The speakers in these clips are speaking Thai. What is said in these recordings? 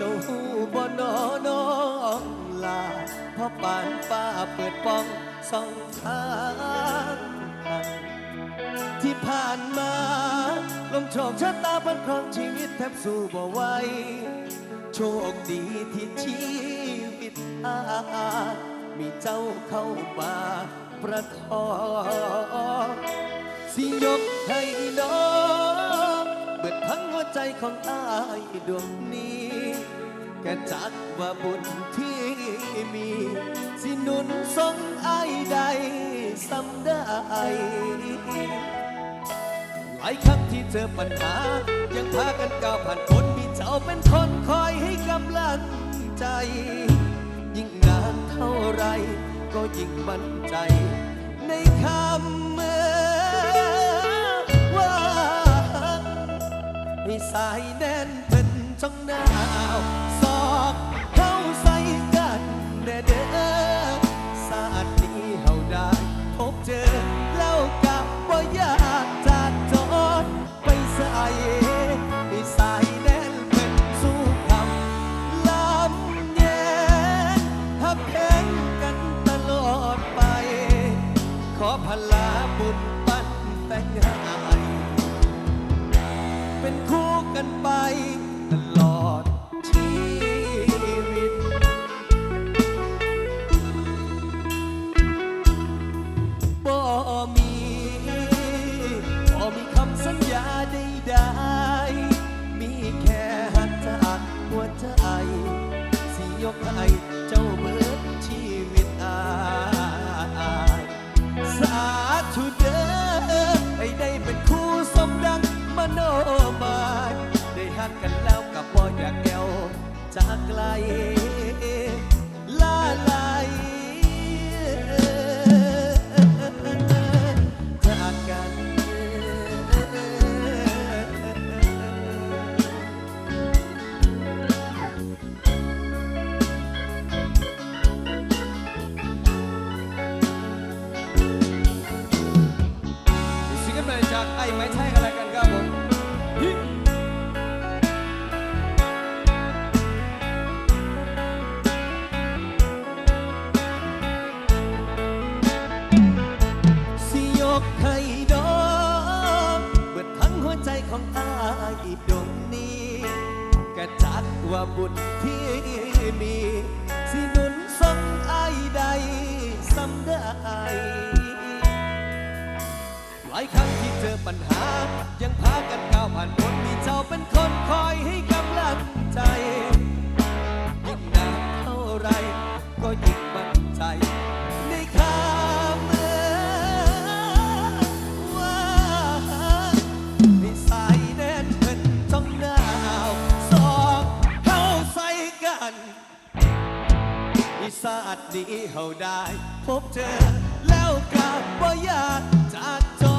เจ้าหูบ่นอน้องลาพราะปานฟ้าเปิดป้องสองทางที่ผ่านมาลมโชคชะตาพันครองชีวิตแทบสู้บ่ไหวโชคดีที่ชีวิตอามีเจ้าเข้ามาประคองสิยกให้น้องเบิดทั้งหัวใจของอายดวงนี้ แค่จักว่าบุญที่มี สินุนทรงอใดสำได้ หลายครั้งที่เจอปัญหา ยังพากันก้าวผ่านพ้นมีเจ้าเป็นคนคอยให้กำลังใจ ยิ่งนานเท่าไร ก็ยิ่งมั่นใจ ในคำเมื่อว่าให้สายแน่นเป็นจ้องหนา ว บายได้หักกันแล้วกับบ่อยากแอวจากไกลายครั้งที่เจอปัญหา ยังพากันก้าวผ่านพ้นมีเจ้าเป็นคนคอยให้กำลังใจยิ่งนานเท่าไร ก็ยิ่งมั่นใจ ในคำเมื่อว่าให้สายแน่นเป็นจ้องหนาวสองเข้าใส่กันอีสาดดีเฮาได้ พบเจอแล้วกับว่าอยากจากจร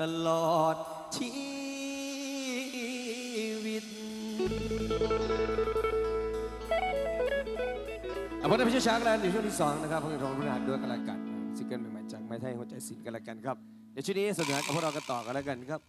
ตลอดชีวิตอะผมได้พิชช้างแล้วในช่วงที่สองนะครับผมจะรองผู้บริหารด้วยกันละกันซิงเกิลใหม่ๆจากไม้ไทยหัวใจศิลป์กันละกันครับ เดี๋ยวช่วงนี้สนุกสนานกับพวกเรากันต่อกันแล้วกันครับ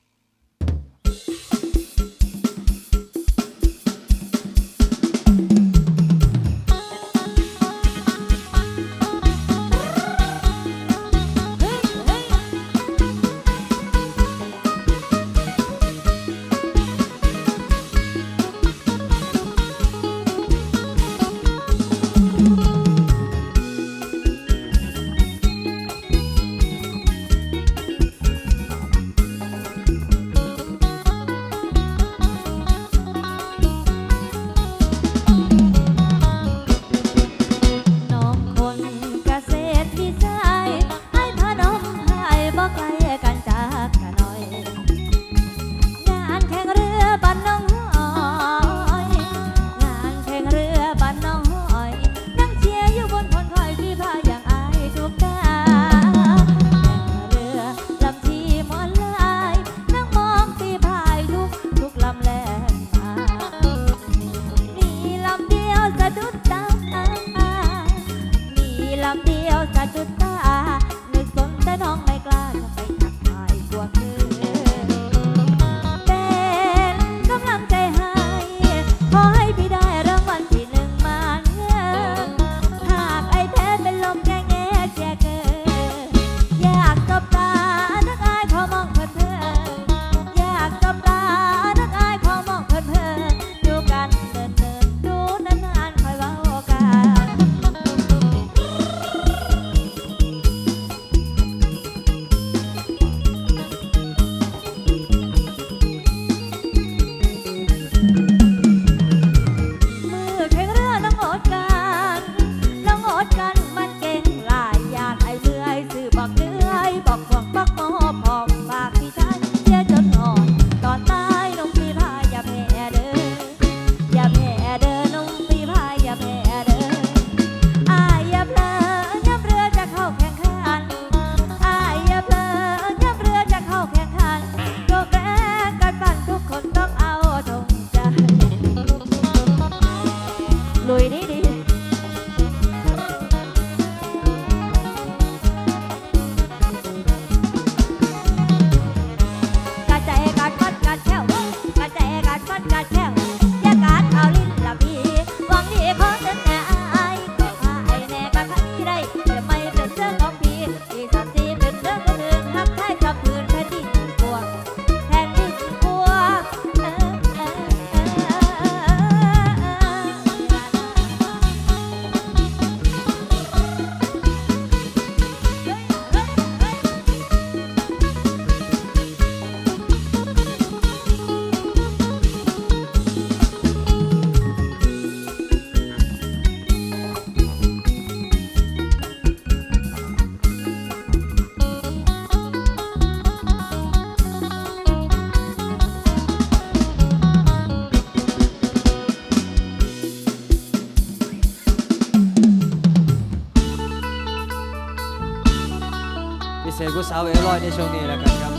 ญผู้สาวเอลอยในช่วงนี้แล้วกันครับ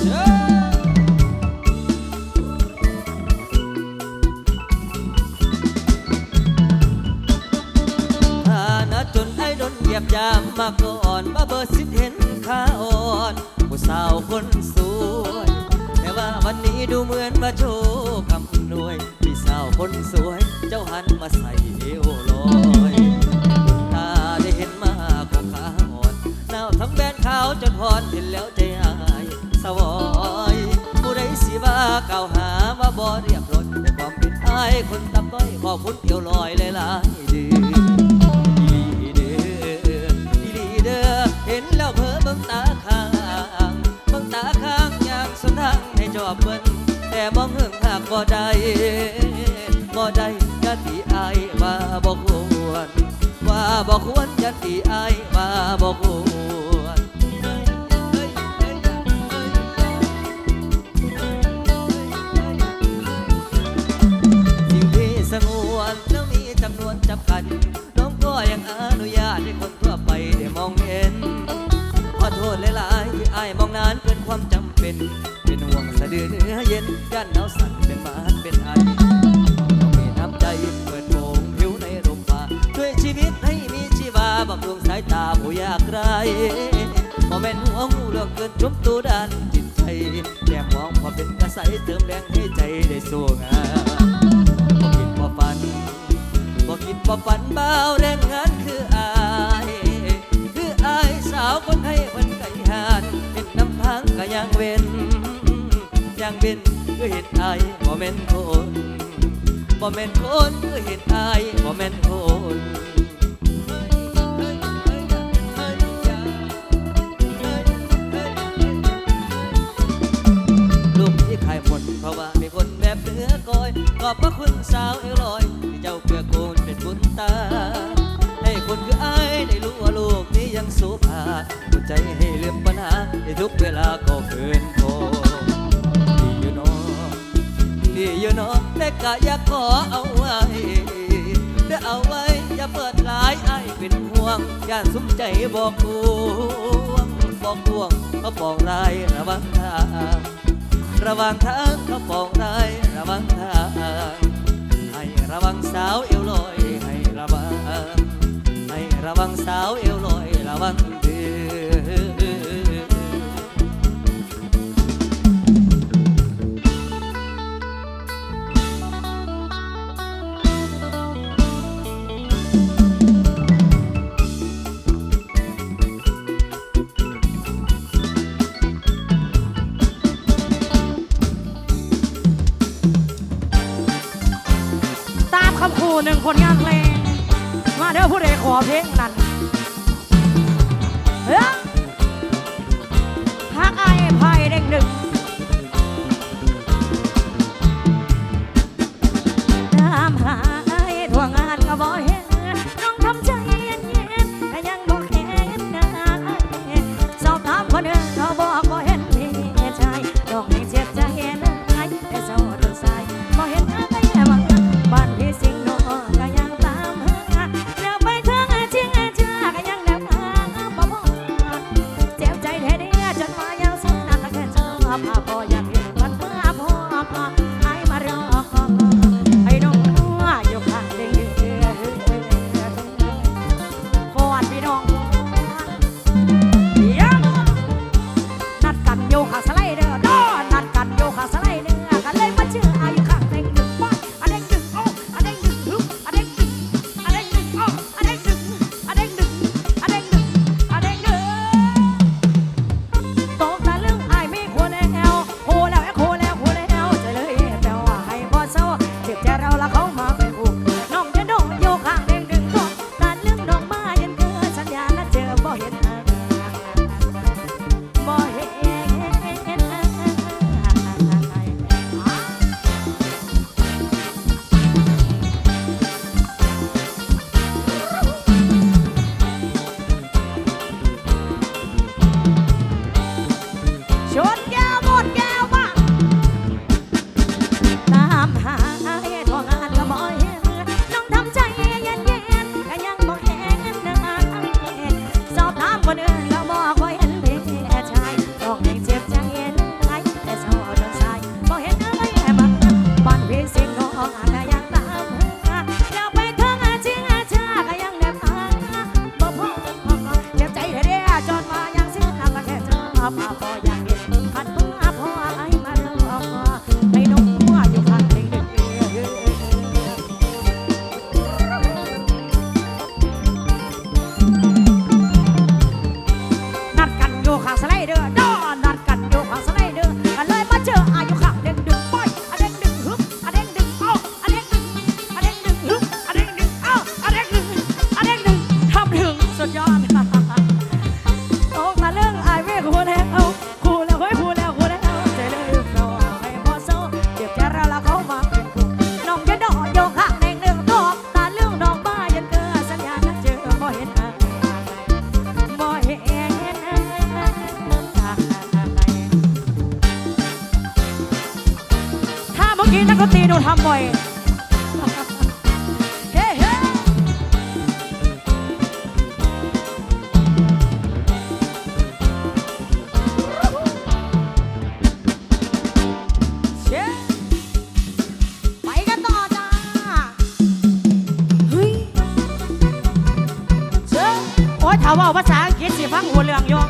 เชิญฐานะจนไอ้ดนเหยียบยามมาก่อนมาเบอร์สิเห็นขาอ่อนผู้สาวคนสวยแต่ว่าวันนี้ดูเหมือนมาโชว์คำหน่วยพี่สาวคนสวย เจ้าหันมาใส่เอวลอย ขาวจนหอนเห็นแล้วใจอายสวอยผู้ใดสิว่าเก่าหาว่าบ่เรียบร้อยแต่ความเป็นอายคนตับต้อยขอบคุณเกี่ยวลอยหลายๆเดือนอีหลีเด้ออีหลีเด้อเห็นแล้วเพ้อเบิ่งตาข้างเบิ่งตาข้างอยางสนทางให้จอบเบิ่นแต่มองเหิงหากบ่ได้บ่ได้ย่าตีอายว่าบ่ควรว่าบ่ควรยาตีอายว่าบ่ควร หูเรื่องเกินชุบตัวด้านจิตใจแค่มองพอเป็นกระใสเติมแรงให้ใจได้สู้งานบ่คิดบ่ฝันบ่คิดบ่ฝันเบาแรงงานคืออายคืออายสาวคนให้คนไก่หานเห็นน้ำพังก็ยังเว้นยังเว้นคือเห็นอายบ่แม่นคนบ่แม่นคนคือเห็นอายบ่แม่นคน อบพระคุณสาวเอวลอยที่เจ้าเกือกูลเป็นบุญตา ให้คนคืออายได้รู้ว่าลูกนี้ยังสู้ผ่าหัวใจให้ลืมปัญหาในทุกเวลาก็เกินพอดีอยู่นอดีอยู่นอแต่กะอยากขอเอาไว้เด้อเอาไว้อย่าเปิดหลายไอ้เป็นห่วงอย่าสุมใจบอกกวงบอกกวงเขาปองลายระวังทางระวังทางเขาปองได้ระวังทาง สาวเอวลอยระวังเดือตามคำคูหนึ่งผลงานเพลง มาเด้อผู้ใดขอเพลงนั้น เฮ้ยฮักไอ้ไผ่เด้งดึง papa, papa, papa. เอาว่าภาษาอังกฤษสิฟังหัวเรื่องยอง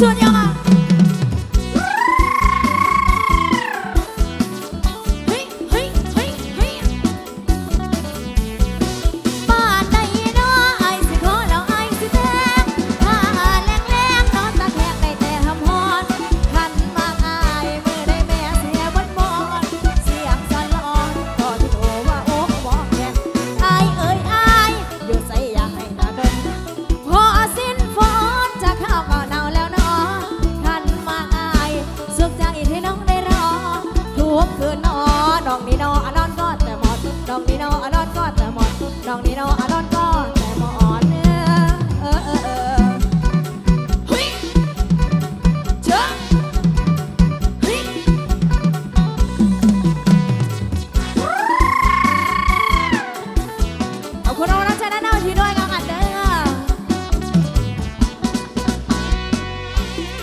浙江吗？